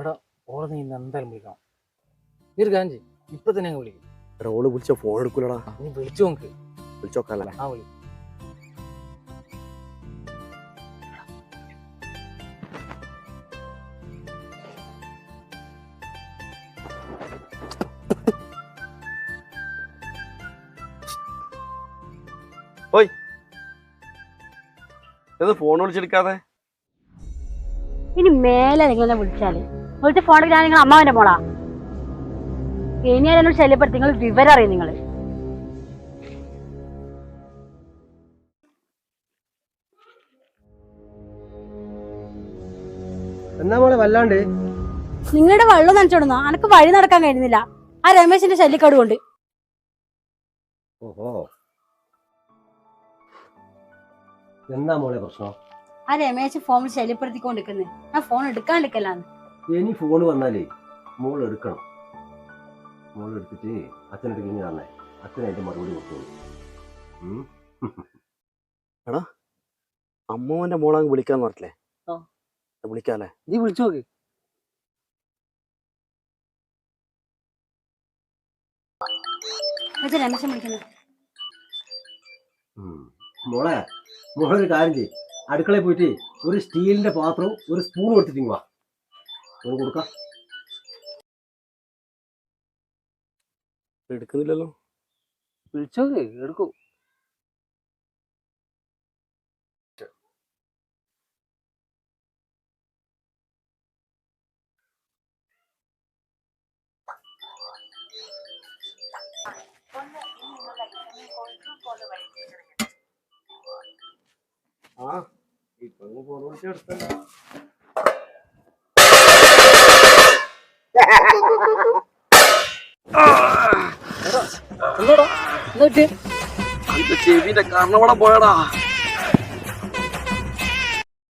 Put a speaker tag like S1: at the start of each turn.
S1: എടാ ഓളെ നീ ഇന്ന് എന്തായാലും വിളിക്കണം. നീ ഒരു കാഞ്ചി ഇപ്പൊ തന്നെ അങ്ങ് വിളിക്കും.
S2: എടാ ഓൾ വിളിച്ച ഫോൺ എടുക്കൂലടാ.
S1: നീ വിളിച്ചു നോക്ക്
S2: വിളിച്ചോക്കാല്ലേ
S1: ആ വിളി.
S2: ഇത് ഫോൺ വിളിച്ചെടുക്കാതെ.
S3: ഇനി മേലെ നിങ്ങളെ വിളിച്ചാൽ വിളിച്ച ഫോൺ ഞാൻ നിങ്ങൾ അമ്മാവന്റെ മോളാ? ഇനി അതിനോട് ശല്യപ്പെടുത്തി നിങ്ങൾ വിവരം അറിയും നിങ്ങൾ
S4: എന്നാ മോളെ വല്ലാണ്ട്?
S3: നിങ്ങളുടെ വെള്ളം നനച്ചോടുന്നോ? അനക്ക് വഴി നടക്കാൻ കഴിയുന്നില്ല. ആ രമേശിന്റെ ശല്യക്കാട് കൊണ്ട്.
S4: ഓഹോ. എന്നാ മോളെ പ്രശ്നം?
S3: ആ രമേശ് ഫോണിൽ ശല്യപ്പെടുത്തിക്കൊണ്ടിരിക്കുന്നത് ഞാൻ ഫോൺ എടുക്കാണ്ടിരിക്കലാന്ന്.
S4: ഇനി ഫോൺ വന്നാലേ മോൾ എടുക്കണം. മോൾ എടുത്തിട്ട് അച്ഛനെടുത്ത് കഴിഞ്ഞ് തന്നെ അച്ഛൻ അതിന്റെ മറുപടി കൊടുത്തോളൂ. എടാ
S2: അമ്മൂന്റെ മോളങ്ങ് വിളിക്കാന്ന് പറഞ്ഞില്ലേ. വിളിക്കാല്ലേ?
S1: നീ വിളിച്ചു നോക്ക്.
S4: മോളെ മോളൊരു കാര്യം ചെയ്യ്. അടുക്കളയിൽ പോയിട്ട് ഒരു സ്റ്റീലിന്റെ പാത്രവും ഒരു സ്പൂണും എടുത്തിട്ടിങ്ങുവാ കൊടുക്കാം.
S2: എടുക്കുന്നില്ലല്ലോ.
S1: വിളിച്ചോ നോക്ക് എടുക്കൂ.
S2: ആ ഇപ്പൊ ഫോൺ വിളിച്ചെടുത്തല്ലോ ചെവിന്റെ കർണവടം പോയടാ.